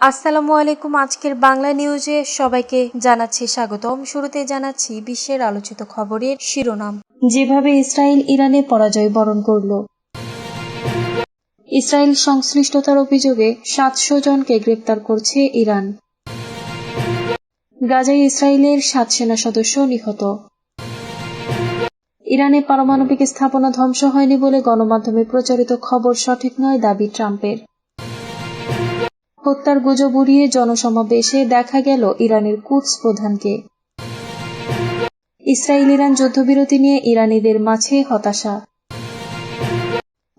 আসসালামু আলাইকুম। আজকের বাংলা নিউজে সবাইকে জানাচ্ছি স্বাগতম। শুরুতে জানাচ্ছি বিশ্বের আলোচিত খবরের শিরোনাম। যেভাবে ইসরায়েল ইরানে পরাজয় বরণ করল। ইসরায়েল সংশ্লিষ্টতার অভিযোগে সাতশো জনকে গ্রেপ্তার করছে ইরান। গাজায় ইসরায়েলের সাত সেনা সদস্য নিহত। ইরানে পারমাণবিক স্থাপনা ধ্বংস হয়নি বলে গণমাধ্যমে প্রচারিত খবর সঠিক নয় দাবি ট্রাম্পের। হত্যার গুজব উড়িয়ে জনসমাবেশে দেখা গেল ইরানের কুদস প্রধানকে। ইসরায়েল ইরান যুদ্ধবিরতি নিয়ে ইরানিদের মাঝে হতাশা।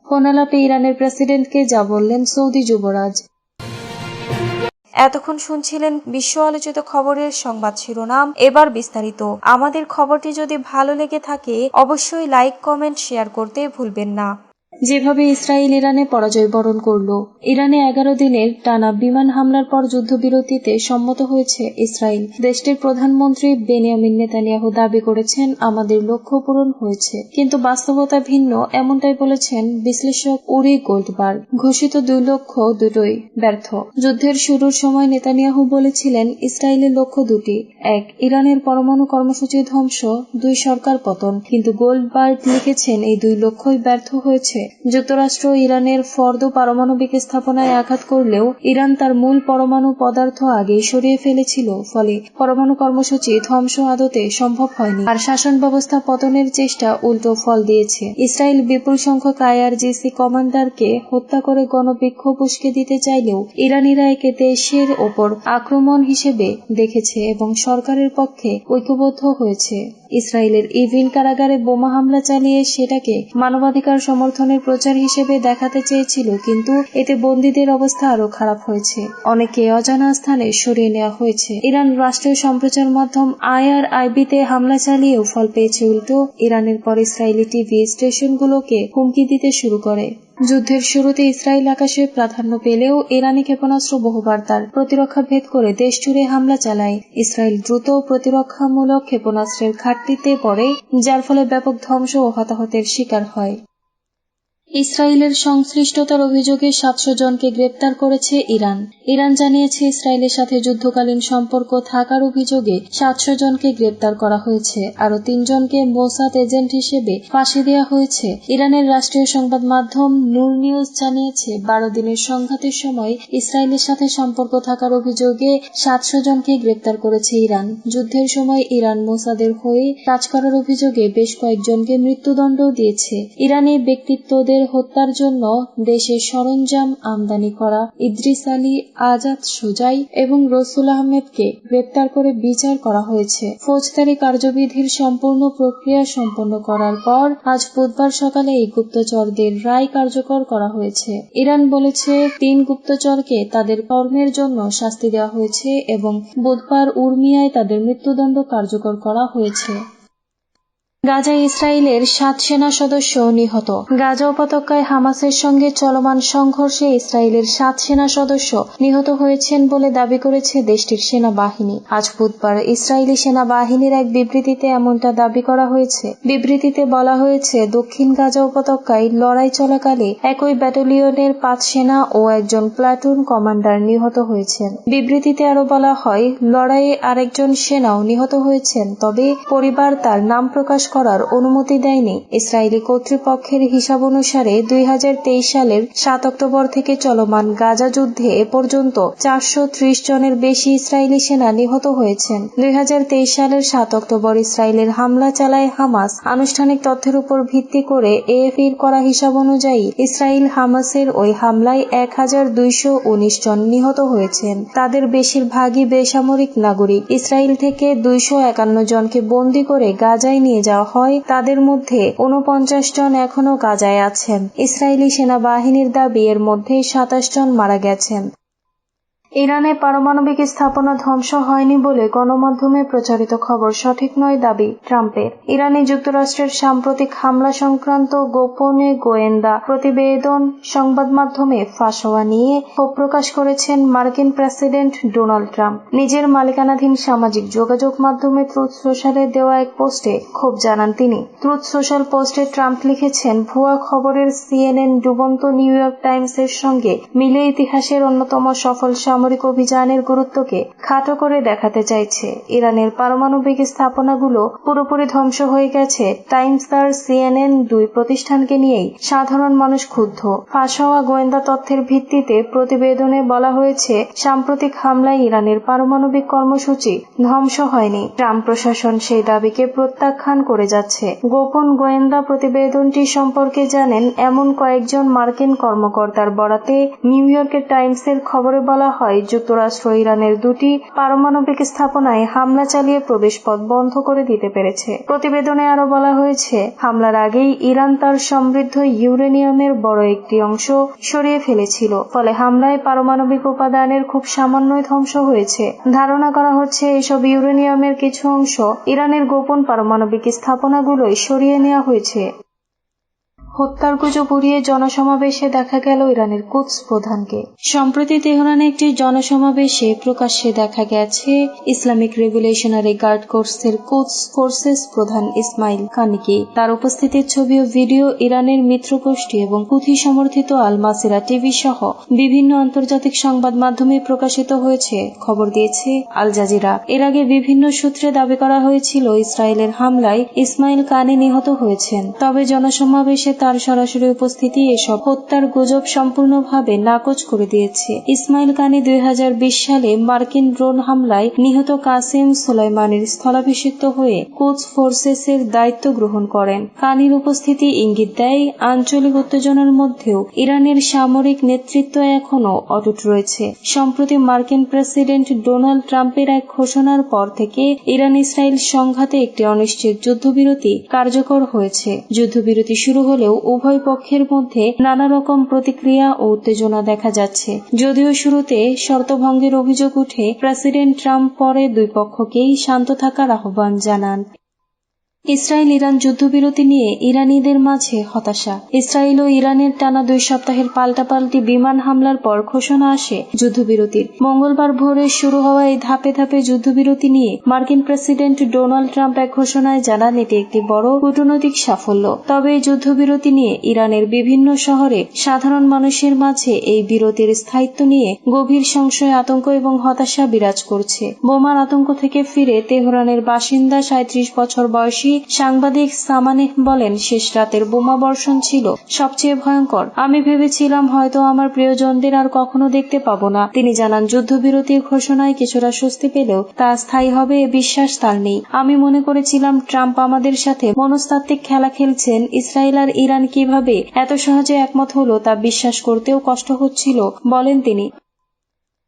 ফোনালাপে ইরানের প্রেসিডেন্টকে যা বললেন সৌদি যুবরাজ। এতক্ষণ শুনছিলেন বিশ্ব আলোচিত খবরের সংবাদ শিরোনাম। এবার বিস্তারিত। আমাদের খবরটি যদি ভালো লেগে থাকে, অবশ্যই লাইক, কমেন্ট, শেয়ার করতে ভুলবেন না। যেভাবে ইসরায়েল ইরানে পরাজয় বরণ করল, ইরানে এগারো দিনের টানা বিমান হামলার পর যুদ্ধবিরতিতে সম্মত হয়েছে ইসরায়েল। দেশটির প্রধানমন্ত্রী বেনিয়ামিন নেতানিয়াহু দাবি করেছেন, আমাদের লক্ষ্য পূরণ হয়েছে। কিন্তু বাস্তবতা ভিন্ন, এমনটাই বলেছেন বিশ্লেষক উরি গোল্ডবার ঘোষিত দুই লক্ষ্য দুটোই ব্যর্থ। যুদ্ধের শুরুর সময় নেতানিয়াহু বলেছিলেন, ইসরায়েলের লক্ষ্য দুটি। এক, ইরানের পরমাণু কর্মসূচি ধ্বংস, দুই, সরকার পতন। কিন্তু গোল্ডবার্গ লিখেছেন, এই দুই লক্ষ্যই ব্যর্থ হয়েছে। যুক্তরাষ্ট্র ইরানের ফর্দ পারমাণবিক স্থাপনায় আঘাত করলেও ইরান তার মূল পরমাণু পদার্থ আগেই সরিয়ে ফেলেছিল, ফলে পরমাণু কর্মসূচি ধ্বংস আদতে সম্ভব হয়নি। আর শাসন ব্যবস্থা পতনের চেষ্টা উল্টো ফল দিয়েছে। ইসরায়েল বিপুল সংখ্যক আইআরজিসি কমান্ডারকে হত্যা করে গণবিক্ষোভ উস্কে দিতে চাইলেও ইরানিরা একে দেশের ওপর আক্রমণ হিসেবে দেখেছে এবং সরকারের পক্ষে ঐক্যবদ্ধ হয়েছে। ইসরায়েলের ইভিন কারাগারে বোমা হামলা চালিয়ে সেটাকে মানবাধিকার সমর্থনের প্রচার হিসেবে দেখাতে চেয়েছিল, কিন্তু এতে বন্দীদের অবস্থা আরও খারাপ হয়েছে। অনেকে অজানা স্থানে সরিয়ে নেওয়া হয়েছে। ইরান রাষ্ট্রীয় সম্প্রচার মাধ্যম আইআরআইবিতে হামলা চালিয়েও ফল পেয়েছে উল্টো। ইরানের পর ইসরায়েলি টিভি স্টেশনগুলোকে হুমকি দিতে শুরু করে। যুদ্ধের শুরুতে ইসরায়েল আকাশে প্রাধান্য পেলেও ইরানি ক্ষেপণাস্ত্র বহুবার তার প্রতিরক্ষা ভেদ করে দেশ জুড়ে হামলা চালায়। ইসরায়েল দ্রুত প্রতিরক্ষামূলক ক্ষেপণাস্ত্রের ঘাটতিতে পড়ে, যার ফলে ব্যাপক ধ্বংস ও হতাহতের শিকার হয়। ইসরায়েলের সংশ্লিষ্টতার অভিযোগে সাতশো জনকে গ্রেপ্তার করেছে ইরান। ইরান জানিয়েছে ইসরায়েলের সাথে যুদ্ধকালীন সম্পর্ক থাকার অভিযোগে সাতশো জনকে গ্রেপ্তার করা হয়েছে। আরও তিনজনকে মোসাদ এজেন্ট হিসেবে ফাঁসি দেওয়া হয়েছে। ইরানের রাষ্ট্রীয় সংবাদ মাধ্যম নূর নিউজ জানিয়েছে, বারো দিনের সংঘাতের সময় ইসরায়েলের সাথে সম্পর্ক থাকার অভিযোগে সাতশো জনকে গ্রেপ্তার করেছে ইরান। যুদ্ধের সময় ইরান মোসাদের হয়ে কাজ করার অভিযোগে বেশ কয়েকজনকে মৃত্যুদণ্ড দিয়েছে। ইরানি ব্যক্তিত্বদের হত্যার জন্য দেশের সরঞ্জাম আমদানি করা ইদ্রিস আলী আজাদ সুজাই এবং রসুল আহমেদকে গ্রেপ্তার করে বিচার করা হয়েছে। ফৌজদারি কার্যবিধির সম্পূর্ণ প্রক্রিয়া সম্পন্ন করার পর আজ বুধবার সকালে এই গুপ্তচরদের রায় কার্যকর করা হয়েছে। ইরান বলেছে, তিন গুপ্তচরকে তাদের কর্মের জন্য শাস্তি দেওয়া হয়েছে এবং বুধবার উর্মিয়ায় তাদের মৃত্যুদণ্ড কার্যকর করা হয়েছে। গাজায় ইসরায়েলের সাত সেনা সদস্য নিহত। গাজা উপত্যকায় হামাসের সঙ্গে চলমান সংঘর্ষে ইসরায়েলের সাত সেনা সদস্য নিহত হয়েছেন বলে দাবি করেছে দেশটির সেনাবাহিনী। আজ বুধবার ইসরায়েলি সেনাবাহিনীর এক বিবৃতিতে এমনটা দাবি করা হয়েছে। বিবৃতিতে বলা হয়েছে, দক্ষিণ গাজা উপত্যকায় লড়াই চলাকালে একই ব্যাটালিয়নের পাঁচ সেনা ও একজন প্লাটুন কমান্ডার নিহত হয়েছেন। বিবৃতিতে আরও বলা হয়, লড়াইয়ে আরেকজন সেনাও নিহত হয়েছেন, তবে পরিবার তার নাম প্রকাশ করার অনুমতি দেয়নি। ইসরায়েলি কর্তৃপক্ষের হিসাব অনুসারে দুই হাজার তেইশ সালের সাত অক্টোবর থেকে চলমান গাজা যুদ্ধে এ পর্যন্ত চারশো ত্রিশ জনের বেশি ইসরায়েলি সেনা নিহত হয়েছেন। দুই সালের সাত অক্টোবর ইসরায়েলের হামলা চালায় হামাস। আনুষ্ঠানিক তথ্যের উপর ভিত্তি করে এএফির করা হিসাব অনুযায়ী ইসরায়েল হামাসের ওই হামলায় এক হাজার দুইশো উনিশ জন নিহত হয়েছেন। তাদের বেশিরভাগই বেসামরিক নাগরিক। ইসরায়েল থেকে দুইশো একান্ন জনকে বন্দী করে গাজায় নিয়ে যাওয়া হয়, তাদের মধ্যে উনপঞ্চাশ জন এখনও গাজায় আছেন। ইসরায়েলি সেনাবাহিনীর দাবি, এর মধ্যে সাতাশ জন মারা গেছেন। ইরানে পারমাণবিক স্থাপনা ধ্বংস হয়নি বলে গণমাধ্যমে প্রচারিত খবর সঠিক নয় দাবি ট্রাম্পের। ইরানে যুক্তরাষ্ট্রের সাম্প্রতিক হামলা সংক্রান্ত গোপনে গোয়েন্দা প্রতিবেদন সংবাদ মাধ্যমে ফাঁস হওয়া নিয়ে ক্ষোভ প্রকাশ করেছেন মার্কিন প্রেসিডেন্ট ডোনাল্ড ট্রাম্প। নিজের মালিকানাধীন সামাজিক যোগাযোগ মাধ্যমে ট্রুথ সোশ্যালে দেওয়া এক পোস্টে ক্ষোভ জানান তিনি। ট্রুথ সোশ্যাল পোস্টে ট্রাম্প লিখেছেন, ভুয়া খবরের সিএনএন ডুবন্ত নিউ ইয়র্ক টাইমস এর সঙ্গে মিলে ইতিহাসের অন্যতম সফল সামরিক অভিযানের গুরুত্বকে খাটো করে দেখাতে চাইছে। ইরানের পারমাণবিক স্থাপনাগুলো পুরোপুরি ধ্বংস হয়ে গেছে টাইমস তার সিএনএন দুই প্রতিষ্ঠানকে নিয়েই। সাধারণ মানুষ ক্ষুব্ধ। ফাঁস হওয়া গোয়েন্দা তথ্যের ভিত্তিতে প্রতিবেদনে বলা হয়েছে, সাম্প্রতিক হামলায় ইরানের পারমাণবিক কর্মসূচি ধ্বংস হয়নি। ট্রাম্প প্রশাসন সেই দাবিকে প্রত্যাখ্যান করে যাচ্ছে। গোপন গোয়েন্দা প্রতিবেদনটি সম্পর্কে জানেন এমন কয়েকজন মার্কিন কর্মকর্তার বরাতে নিউ ইয়র্কের টাইমসের খবরে বলা হয় যুক্তরাষ্ট্র ইরানের দুটি পারমাণবিক স্থাপনায় হামলা চালিয়ে প্রবেশপথ বন্ধ করে দিতে পেরেছে। প্রতিবেদনে আরও বলা হয়েছে, হামলার আগেই ইরান তার সমৃদ্ধ ইউরেনিয়ামের বড় একটি অংশ সরিয়ে ফেলেছিল। ফলে হামলায় পারমাণবিক উপাদানের খুব সামান্যই ধ্বংস হয়েছে। ধারণা করা হচ্ছে, এসব ইউরেনিয়ামের কিছু অংশ ইরানের গোপন পারমাণবিক স্থাপনাগুলোই সরিয়ে নেওয়া হয়েছে। হত্যার গুজব উড়িয়ে জনসমাবেশে দেখা গেল ইরানের কুদস প্রধানকে। সম্প্রতি তেহরানে একটি জনসমাবেশে প্রকাশ্যে দেখা গেছে ইসলামিক রেগুলেশনারি গার্ড কোর্সের কুদস ফোর্সেস প্রধান ইসমাইল কানিকে। তার উপস্থিতির ছবি ও ভিডিও ইরানের মিত্রগোষ্ঠী এবং পুঁথি সমর্থিত আল মাসিরা টিভি সহ বিভিন্ন আন্তর্জাতিক সংবাদ মাধ্যমে প্রকাশিত হয়েছে। খবর দিয়েছে আল জাজিরা। এর আগে বিভিন্ন সূত্রে দাবি করা হয়েছিল, ইসরায়েলের হামলায় ইসমাইল কানে নিহত হয়েছেন। তবে জনসমাবেশে তার সরাসরি উপস্থিতি এসব হত্যার গুজব সম্পূর্ণভাবে নাকচ করে দিয়েছে। ইসমাইল কানি দুই হাজার বিশ সালে মার্কিন ড্রোন হামলায় নিহত কাসেম সুলাইমানের স্থলাভিষিক্ত হয়ে কোচ ফোর্সেসের দায়িত্ব গ্রহণ করেন। কানির উপস্থিতি ইঙ্গিত দেয়, আঞ্চলিক উত্তেজনার মধ্যেও ইরানের সামরিক নেতৃত্ব এখনও অটুট রয়েছে। সম্প্রতি মার্কিন প্রেসিডেন্ট ডোনাল্ড ট্রাম্পের এক ঘোষণার পর থেকে ইরান ইসরায়েল সংঘাতে একটি অনিশ্চিত যুদ্ধবিরতি কার্যকর হয়েছে। যুদ্ধবিরতি শুরু হলেও উভয় পক্ষের মধ্যে নানা রকম প্রতিক্রিয়া ও উত্তেজনা দেখা যাচ্ছে। যদিও শুরুতে শর্তভঙ্গের অভিযোগ উঠে প্রেসিডেন্ট ট্রাম্প পরে দুই পক্ষকেই শান্ত থাকার আহ্বান জানান। ইসরায়েল ইরান যুদ্ধবিরতি নিয়ে ইরানিদের মাঝে হতাশা। ইসরায়েল ও ইরানের টানা দুই সপ্তাহের পাল্টাপাল্টি বিমান হামলার পর ঘোষণা আসে যুদ্ধবিরতির। মঙ্গলবার ভোরে শুরু হওয়া এই ধাপে ধাপে যুদ্ধবিরতি নিয়ে মার্কিন প্রেসিডেন্ট ডোনাল্ড ট্রাম্প এক ঘোষণায় জানান, এটি একটি বড় কূটনৈতিক সাফল্য। তবে এই যুদ্ধবিরতি নিয়ে ইরানের বিভিন্ন শহরে সাধারণ মানুষের মাঝে এই বিরতির স্থায়িত্ব নিয়ে গভীর সংশয়, আতঙ্ক এবং হতাশা বিরাজ করছে। বোমার আতঙ্ক থেকে ফিরে তেহরানের বাসিন্দা সাঁত্রিশ বছর বয়সী সাংবাদিক সামানেহ বলেন, শেষ রাতের বোমা বর্ষণ ছিল সবচেয়ে ভয়ঙ্কর। আমি ভেবেছিলাম হয়তো আমার প্রিয়জনদের আর কখনো দেখতে পাবো না। তিনি জানান, যুদ্ধবিরতির ঘোষণায় কিছুটা স্বস্তি পেলেও তা স্থায়ী হবে এ বিশ্বাস তার নেই। আমি মনে করেছিলাম, ট্রাম্প আমাদের সাথে মনস্তাত্ত্বিক খেলা খেলছেন, ইসরায়েল আর ইরান কীভাবে এত সহজে একমত হলো তা বিশ্বাস করতেও কষ্ট হচ্ছিল, বলেন তিনি।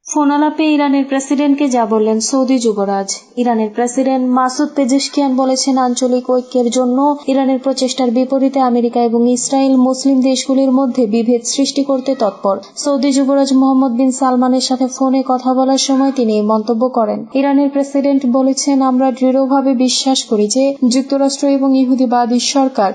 ফোনালাপে ইরানের প্রেসিডেন্টকে যা বললেন সৌদি যুবরাজ। ইরানের প্রেসিডেন্ট মাসুদ পেজেশকিয়ান বলেছেন, আঞ্চলিক ঐক্যের জন্য ইরানের প্রচেষ্টার বিপরীতে আমেরিকা এবং ইসরায়েল মুসলিম দেশগুলির মধ্যে বিভেদ সৃষ্টি করতে তৎপর। সৌদি যুবরাজ মোহাম্মদ বিন সালমানের সাথে ফোনে কথা বলার সময় তিনি এই মন্তব্য করেন। ইরানের প্রেসিডেন্ট বলেছেন, আমরা দৃঢ়ভাবে বিশ্বাস করি যে যুক্তরাষ্ট্র এবং ইহুদিবাদী সরকার